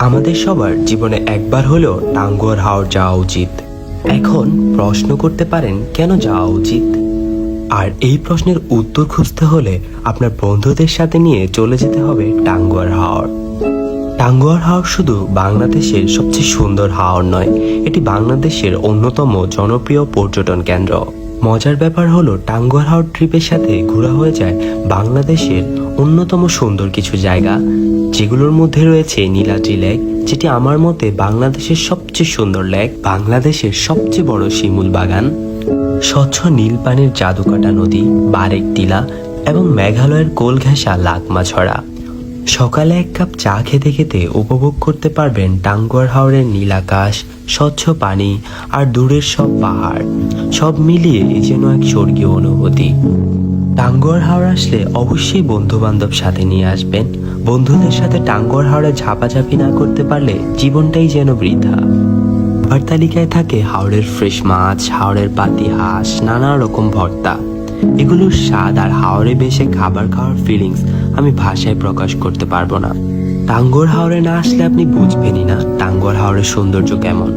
আমাদের সবার জীবনে একবার হলেও টাঙ্গুয়ার হাওর যাওয়া উচিত। এখন প্রশ্ন করতে পারেন, কেন যাওয়া উচিত? আর এই প্রশ্নের উত্তর খুঁজতে হলে আপনার বন্ধুদের সাথে নিয়ে চলে যেতে হবে টাঙ্গুয়ার হাওর। টাঙ্গুয়ার হাওর শুধু বাংলাদেশের সবচেয়ে সুন্দর হাওর নয়, এটি বাংলাদেশের অন্যতম জনপ্রিয় পর্যটন কেন্দ্র। মজার ব্যাপার হলো, টাঙ্গুয়ার হাওর ট্রিপের সাথে ঘোরা হয়ে যায় বাংলাদেশের অন্যতম সুন্দর কিছু জায়গা যেগুলোর মধ্যে রয়েছে নীলাদ্রি লেক, যেটি আমার মতে বাংলাদেশের সবচেয়ে সুন্দর লেক, বাংলাদেশের সবচেয়ে বড় শিমুল বাগান, স্বচ্ছ নীল পানির জাদুকাটা নদী, বারেক টিলা এবং মেঘালয়ের কোল ঘেঁষা লাকমা ছড়া সকালে এক কাপ চা খেতে খেতে উপভোগ করতে পারবেন টাঙ্গুয়ার হাওরের নীল আকাশ, স্বচ্ছ পানি আর দূরের সব পাহাড়। সব মিলিয়ে যেন এক স্বর্গীয় অনুভূতি। টাঙ্গুয়ার হাওড় আসলে অবশ্যই বন্ধু বান্ধব সাথে নিয়ে আসবেন। বন্ধুদের সাথে টাঙ্গুয়ার হাওড়ে ঝাপাঝাপি না করতে পারলে জীবনটাই যেন বৃথা। খাবার তালিকায় থাকে হাওড়ের ফ্রেশ মাছ, হাওড়ের পাতি হাঁস, নানা রকম ভর্তা। এগুলোর স্বাদ আর হাওড়ে বেশে খাবার খাওয়ার ফিলিংস আমি ভাষায় প্রকাশ করতে পারব না। টাঙ্গর হাওড়ে না আসলে আপনি বুঝবেনই না টাঙ্গর হাওড়ের সৌন্দর্য কেমন।